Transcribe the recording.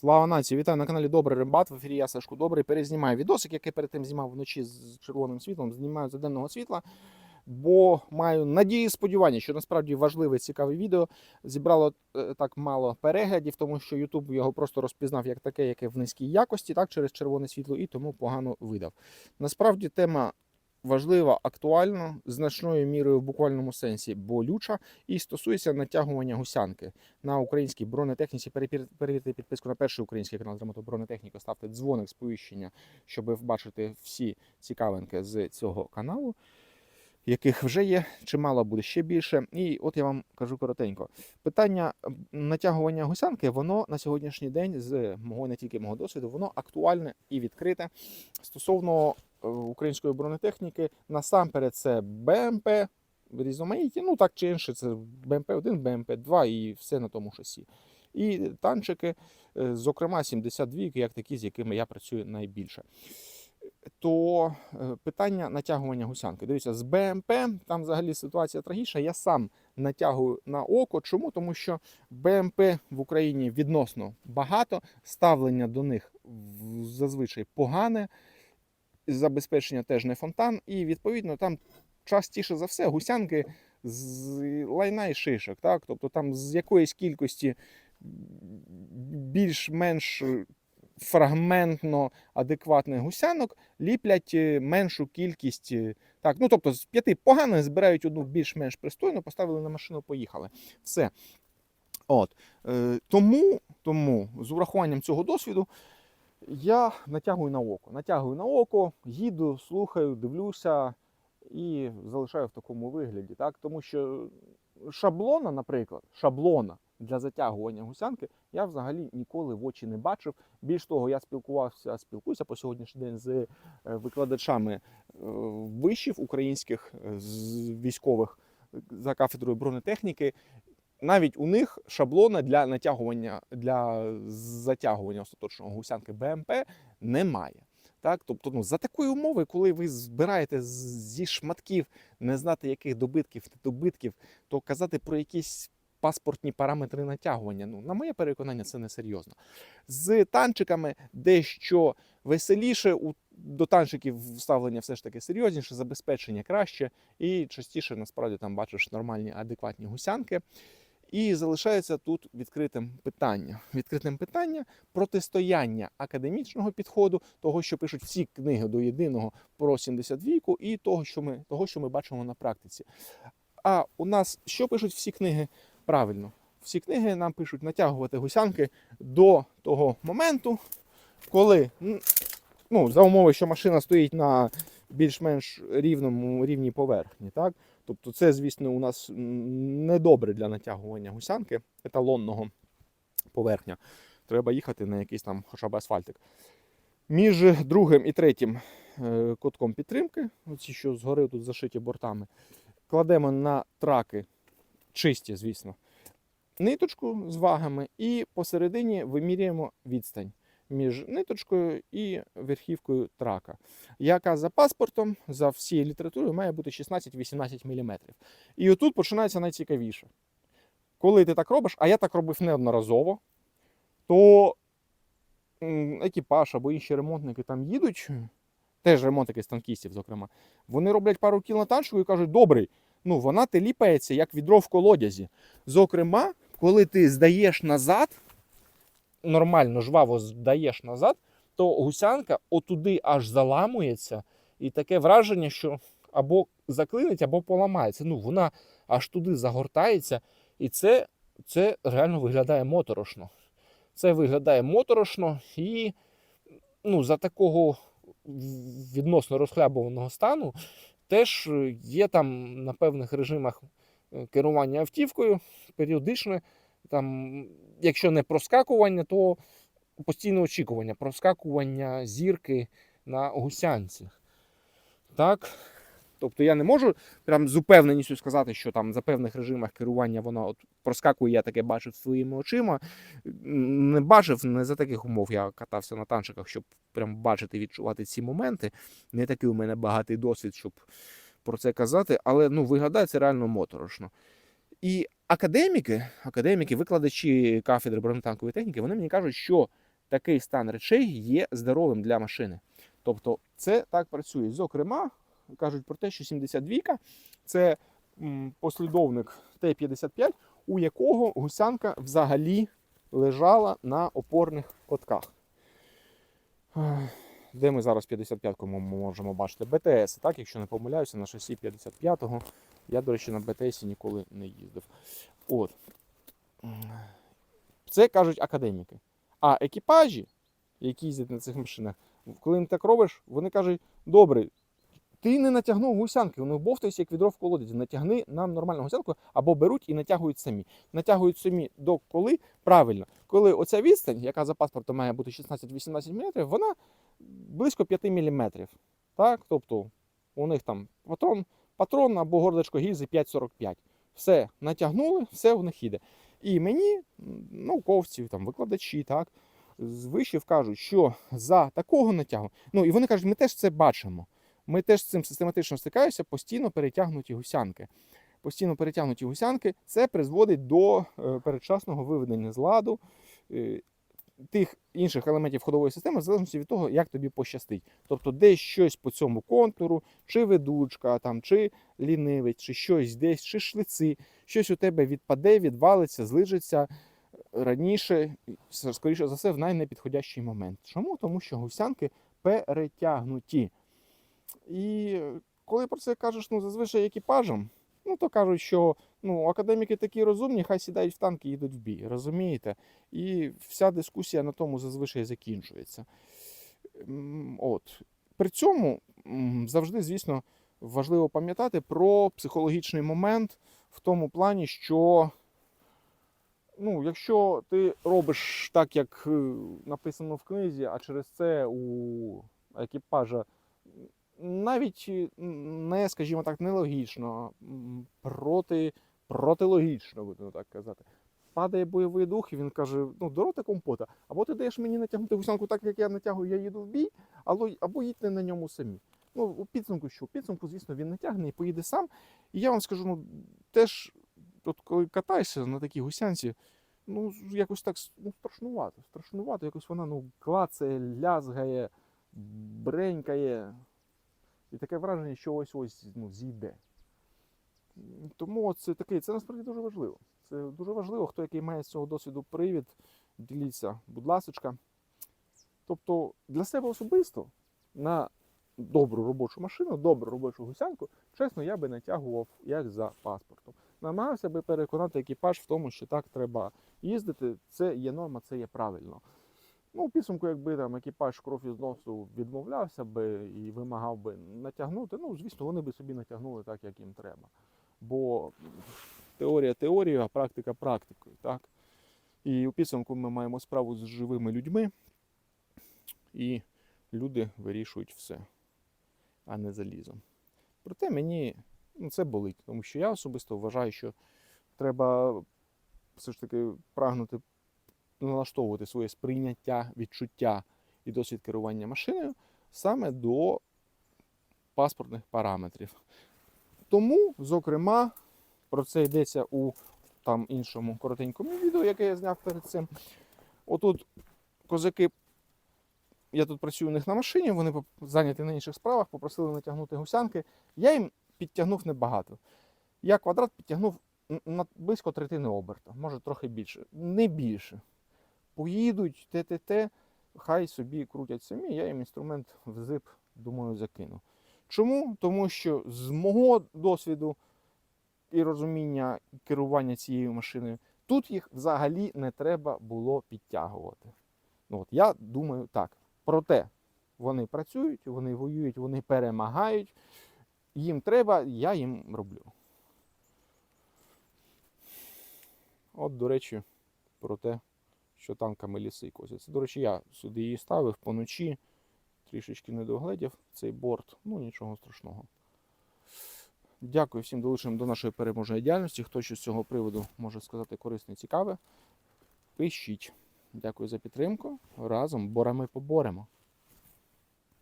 Слава нації, вітаю на каналі Добрий Рембат. В ефірі я Сашко Добрий. Перезнімаю відосик, який перед тим знімав вночі з червоним світлом. Знімаю за денного світла, бо маю надії і сподівання, що насправді важливе цікаве відео зібрало е, так мало переглядів, тому що YouTube його просто розпізнав як таке, яке в низькій якості, так через червоне світло, і тому погано видав. Насправді тема. Важлива, актуальна, значною мірою в буквальному сенсі болюча і стосується натягування гусянки на українській бронетехніці. Перевірте підписку на перший український канал Драмато бронетехніка. Ставте дзвоник сповіщення, щоб бачити всі цікавинки з цього каналу, яких вже є чимало буде ще більше. І от я вам кажу коротенько. Питання натягування гусянки, воно на сьогоднішній день, з мого не тільки мого досвіду, воно актуальне і відкрите стосовно української бронетехніки. Насамперед, це БМП. Різноманітні, ну так чи інше, це БМП-1, БМП-2 і все на тому шасі. І танчики, е, зокрема 72, як такі, з якими я працюю найбільше. То е, питання натягування гусянки. Дивіться, з БМП там взагалі ситуація трагічна. Я сам натягую на око. Чому? Тому що БМП в Україні відносно багато, ставлення до них зазвичай погане, забезпечення теж не фонтан, і відповідно там частіше за все гусянки з лайна і шишок. Так? Тобто там з якоїсь кількості більш-менш фрагментно адекватних гусянок ліплять е, меншу кількість. е, Так, ну тобто з п'яти поганих збирають одну більш-менш пристойну, поставили на машину, поїхали. Все. От. Е, тому, тому з урахуванням цього досвіду я натягую на око. Натягую на око, їду, слухаю, дивлюся і залишаю в такому вигляді. Так? Тому що шаблона, наприклад, шаблона для затягування гусянки я взагалі ніколи в очі не бачив. Більш того, я спілкувався, спілкуюся по сьогоднішній день з е, викладачами е, вишів українських е, військових за кафедрою бронетехніки. Навіть у них шаблона для натягування для затягування остаточного гусянки БМП немає. Так, тобто, ну за такої умови, коли ви збираєте зі шматків не знати яких добитків, недобитків, то казати про якісь паспортні параметри натягування, ну на моє переконання, це не серйозно. З танчиками дещо веселіше. У до танчиків ставлення все ж таки серйозніше, забезпечення краще, і частіше насправді там бачиш нормальні адекватні гусянки. І залишається тут відкритим питання. Відкритим питання протистояння академічного підходу, того, що пишуть всі книги до єдиного про 72 і того, що ми, того, що ми бачимо на практиці. А у нас що пишуть всі книги правильно? Всі книги нам пишуть натягувати гусянки до того моменту, коли ну, за умови, що машина стоїть на більш-менш рівному рівні поверхні. Так? Тобто це, звісно, у нас м, недобре для натягування гусянки еталонного поверхня. Треба їхати на якийсь там хоча б асфальтик. Між другим і третім е, кутком підтримки, оці, що згори тут зашиті бортами, кладемо на траки, чисті, звісно, ниточку з вагами, і посередині вимірюємо відстань між ниточкою і верхівкою трака, яка за паспортом, за всією літературою має бути 16-18 мм. І отут починається найцікавіше. Коли ти так робиш, а я так робив неодноразово, то екіпаж або інші ремонтники там їдуть, теж ремонтники з танкістів, зокрема, вони роблять пару кіл на танчику і кажуть, добрий, ну вона ти ліпається, як відро в колодязі. Зокрема, коли ти здаєш назад, нормально жваво здаєш назад, то гусянка отуди аж заламується, і таке враження, що або заклинить, або поламається. Ну, вона аж туди загортається, і це, це реально виглядає моторошно. Це виглядає моторошно і ну, за такого відносно розхлябуваного стану теж є там на певних режимах е, керування автівкою періодичне. Там, якщо не проскакування, то постійне очікування, проскакування зірки на гусянці. Так. Тобто я не можу прям з упевненістю сказати, що там за певних режимах керування воно от проскакує, я таке бачив своїми очима. Не бачив, не за таких умов я катався на танчиках, щоб прям бачити, відчувати ці моменти. Не такий у мене багатий досвід, щоб про це казати, але ну, виглядає реально моторошно. І академіки, академіки, викладачі кафедри бронетанкової техніки, вони мені кажуть, що такий стан речей є здоровим для машини. Тобто це так працює. Зокрема, кажуть про те, що 72 це послідовник Т-55, у якого гусянка взагалі лежала на опорних котках. Де ми зараз 55-ку можемо бачити? БТС, так, якщо не помиляюся, на шасі 55-го. Я, до речі, на БТСі ніколи не їздив. От. Це кажуть академіки. А екіпажі, які їздять на цих машинах, коли їм так робиш, вони кажуть: добре, ти не натягнув гусянки, вони бовтаються як відро в колодязі. Натягни нам нормальну гусянку або беруть і натягують самі. Натягують самі до коли правильно, коли оця відстань, яка за паспортом має бути 16-18 мм, вона близько 5 мм. Так? Тобто у них там патрон, патрон або горлечко гільзи 5,45. Все натягнули, все в них іде. І мені, науковці, там, викладачі, так, з вишів кажуть, що за такого натягу, ну і вони кажуть, ми теж це бачимо. Ми теж з цим систематично стикаємося, постійно перетягнуті гусянки. Постійно перетягнуті гусянки це призводить до е, передчасного виведення з ладу е, тих інших елементів ходової системи, в залежності від того, як тобі пощастить. Тобто, десь щось по цьому контуру, чи ведучка, там, чи лінивець, чи щось десь, чи шлиці, щось у тебе відпаде, відвалиться, злижиться раніше, скоріше за все, в найнепідходящий момент. Чому? Тому що гусянки перетягнуті. І коли про це кажеш ну, зазвичай екіпажам, ну то кажуть, що ну, академіки такі розумні, хай сідають в танки і йдуть в бій. Розумієте? І вся дискусія на тому зазвичай закінчується. От. При цьому завжди, звісно, важливо пам'ятати про психологічний момент в тому плані, що ну, якщо ти робиш так, як е, написано в книзі, а через це у екіпажа навіть не, скажімо так, нелогічно, проти, протилогічно, будемо так казати. Падає бойовий дух, і він каже: ну, дороти компота, або ти даєш мені натягнути гусянку так, як я натягую, я їду в бій, або їдьте на ньому самі. Ну, у підсумку що? У підсумку, звісно, він натягне і поїде сам. І я вам скажу, ну, теж, от коли катаєшся на такій гусянці, ну, якось так ну, страшнувато. Страшнувато, якось вона ну, клацає, лязгає, бренькає. І таке враження, що ось ось ну, зійде. Тому це таке, це насправді дуже важливо. Це дуже важливо, хто який має з цього досвіду привід, діліться, будь ласочка. Тобто для себе особисто на добру робочу машину, добру робочу гусянку, чесно, я би натягував як за паспортом. Намагався би переконати екіпаж в тому, що так треба їздити, це є норма, це є правильно. Ну, у підсумку, якби там екіпаж кров із носу відмовлявся би і вимагав би натягнути, ну, звісно, вони би собі натягнули так, як їм треба. Бо теорія теорією, а практика практикою. Так? І у підсумку ми маємо справу з живими людьми, і люди вирішують все, а не залізом. Проте мені ну, це болить, тому що я особисто вважаю, що треба все ж таки прагнути налаштовувати своє сприйняття, відчуття і досвід керування машиною саме до паспортних параметрів. Тому, зокрема, про це йдеться у там іншому коротенькому відео, яке я зняв перед цим. Отут козаки, я тут працюю у них на машині, вони зайняті на інших справах, попросили натягнути гусянки. Я їм підтягнув небагато. Я квадрат підтягнув на близько третини оберта, може трохи більше, не більше. Поїдуть, ТТТ, хай собі крутять самі, я їм інструмент в зип, думаю, закину. Чому? Тому що з мого досвіду і розуміння керування цією машиною, тут їх взагалі не треба було підтягувати. Ну, от, я думаю так. Проте вони працюють, вони воюють, вони перемагають. Їм треба, я їм роблю. От, до речі, про те, що танками ліси косяться. До речі, я сюди її ставив поночі, трішечки не догледів цей борт. Ну, нічого страшного. Дякую всім долученим до нашої переможної діяльності. Хто що з цього приводу може сказати корисне і цікаве, пишіть. Дякую за підтримку. Разом борами поборемо.